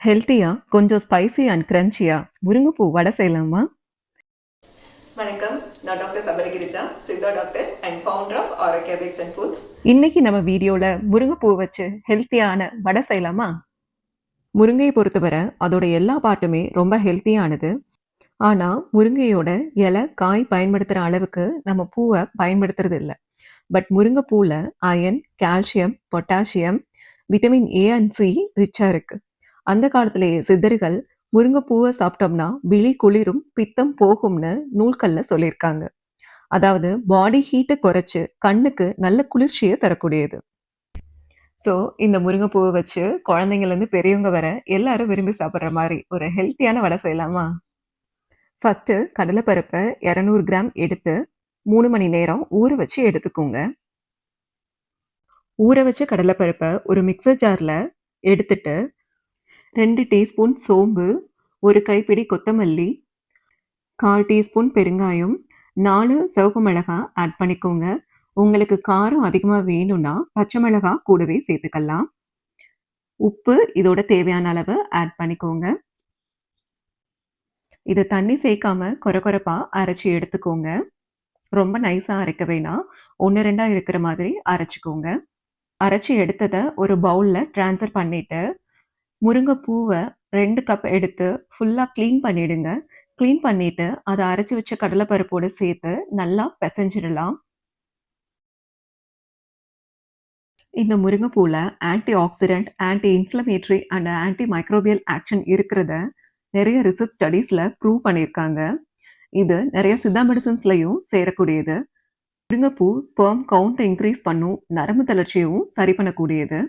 ஹெல்த்தியா கொஞ்சம் spicy and கிரன்ச்சியா முருங்கைப்பூ வடை செய்யலாமா? வணக்கம். நான் doctor Sabalagirija Siddha doctor and founder of Aarokya packs and foods இன்னைக்கு நம்ம வீடியோல முருங்கைப்பூ வச்சு ஹெல்த்தியான வடை செய்யலாமா? முருங்கையை பொறுத்தவரை அதோட எல்லா பார்ட்டுமே ரொம்ப ஹெல்த்தியானது ஆனா முருங்கையோட இலை காய் பயன்படுத்துற அளவுக்கு நம்ம பூவை பயன்படுத்துறது இல்லை but முருங்கைப்பூல iron calcium potassium vitamin A and C ரிச்சா இருக்கு. அந்த காலத்திலேயே சித்தர்கள் முருங்கைப்பூவை சாப்பிட்டோம்னா விழி குளிரும் பித்தம் போகும்னு நூல்கள்ல சொல்லியிருக்காங்க. அதாவது பாடி ஹீட்டை குறைச்சு கண்ணுக்கு நல்ல குளிர்ச்சியை தரக்கூடியது. ஸோ இந்த முருங்கைப்பூவை வச்சு குழந்தைங்கலேருந்து பெரியவங்க வர எல்லாரும் விரும்பி சாப்பிட்ற மாதிரி ஒரு ஹெல்த்தியான வடை செய்யலாமா? ஃபஸ்ட்டு கடலைப்பருப்பை இரநூறு கிராம் எடுத்து மூணு மணி நேரம் ஊற வச்சு எடுத்துக்கோங்க. ஊற வச்ச கடலைப்பருப்பை ஒரு மிக்சர் ஜாரில் எடுத்துட்டு ரெண்டு டீஸ்பூன் சோம்பு ஒரு கைப்பிடி கொத்தமல்லி கால் டீஸ்பூன் பெருங்காயம் நாலு சிவப்பு மிளகாய் ஆட் பண்ணிக்கோங்க. உங்களுக்கு காரம் அதிகமாக வேணும்னா பச்சை மிளகாய் கூடவே சேர்த்துக்கலாம். உப்பு இதோட தேவையான அளவு ஆட் பண்ணிக்கோங்க. இதை தண்ணி சேர்க்காம குறை குறைப்பாக அரைச்சி எடுத்துக்கோங்க. ரொம்ப நைஸாக அரைக்க வேணாம். ஒன்று ரெண்டாக இருக்கிற மாதிரி அரைச்சிக்கோங்க. அரைச்சி எடுத்ததை ஒரு பவுலில் ட்ரான்ஸ்ஃபர் பண்ணிவிட்டு முருங்கைப்பூவை ரெண்டு கப் எடுத்து ஃபுல்லாக க்ளீன் பண்ணிடுங்க. க்ளீன் பண்ணிவிட்டு அதை அரைச்சி வச்ச கடலைப்பருப்போடு சேர்த்து நல்லா பிசைஞ்சிடலாம். இந்த முருங்கைப்பூவில் antioxidant anti inflammatory and anti microbial action இருக்கிறத நிறைய ரிசர்ச் ஸ்டடீஸில் ப்ரூவ் பண்ணியிருக்காங்க. இது நிறைய சித்தா மெடிசன்ஸ்லையும் சேரக்கூடியது. முருங்கைப்பூ ஸ்பெர்ம் கவுண்ட் இன்க்ரீஸ் பண்ணும் நரம்பு தளர்ச்சியும் சரி பண்ணக்கூடியது.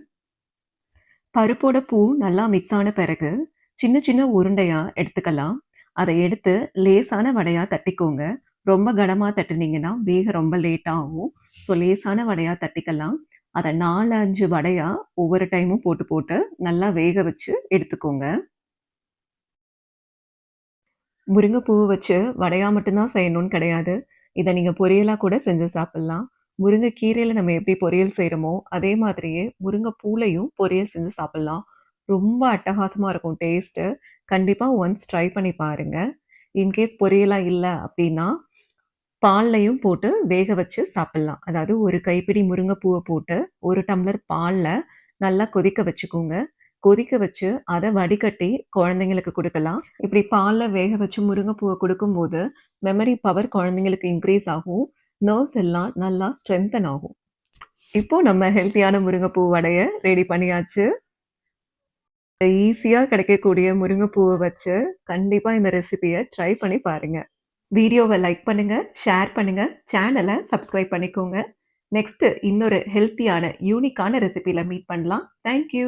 பருப்போட பூ நல்லா மிக்ஸ் ஆன பிறகு சின்ன சின்ன உருண்டையாக எடுத்துக்கலாம். அதை எடுத்து லேசான வடையாக தட்டிக்கோங்க. ரொம்ப கனமாக தட்டுனீங்கன்னா வேக ரொம்ப லேட் ஆகும். ஸோ லேசான வடையாக தட்டிக்கலாம். அதை நாலு அஞ்சு வடையாக ஒவ்வொரு டைமும் போட்டு போட்டு நல்லா வேக வச்சு எடுத்துக்கோங்க. முருங்கைப்பூவை வச்சு வடையாக மட்டும்தான் செய்யணும்னு கிடையாது. இதை நீங்கள் பொரியலாக கூட செஞ்சு சாப்பிட்லாம். முருங்கைக்கீரையில் நம்ம எப்படி பொரியல் செய்கிறோமோ அதே மாதிரியே முருங்கைப்பூலையும் பொரியல் செஞ்சு சாப்பிட்லாம். ரொம்ப அட்டகாசமாக இருக்கும் டேஸ்ட்டு. கண்டிப்பாக ஒன்ஸ் ட்ரை பண்ணி பாருங்கள் இன்கேஸ் பொரியலாக இல்லை அப்படின்னா பால்லையும் போட்டு வேக வச்சு சாப்பிட்லாம். அதாவது ஒரு கைப்பிடி முருங்கைப்பூவை போட்டு ஒரு டம்ளர் பாலில் நல்லா கொதிக்க வச்சுக்கோங்க. கொதிக்க வச்சு அதை வடிகட்டி குழந்தைங்களுக்கு கொடுக்கலாம். இப்படி பாலில் வேக வச்சு முருங்கைப்பூவை கொடுக்கும்போது மெமரி பவர் குழந்தைங்களுக்கு இன்க்ரீஸ் ஆகும். நர்வ்ஸ் எல்லாம் நல்லா ஸ்ட்ரென்தன் ஆகும். இப்போ நம்ம ஹெல்த்தியான முருங்கைப்பூ வடையை ரெடி பண்ணியாச்சு. ஈஸியாக கிடைக்கக்கூடிய முருங்கைப்பூவை வச்சு கண்டிப்பாக இந்த ரெசிபியை ட்ரை பண்ணி பாருங்கள் வீடியோவை லைக் பண்ணுங்கள் ஷேர் பண்ணுங்கள் சேனலை சப்ஸ்கிரைப் பண்ணிக்கோங்க. நெக்ஸ்ட்டு இன்னொரு ஹெல்த்தியான யூனிக்கான ரெசிபியில் மீட் பண்ணலாம். தேங்க்யூ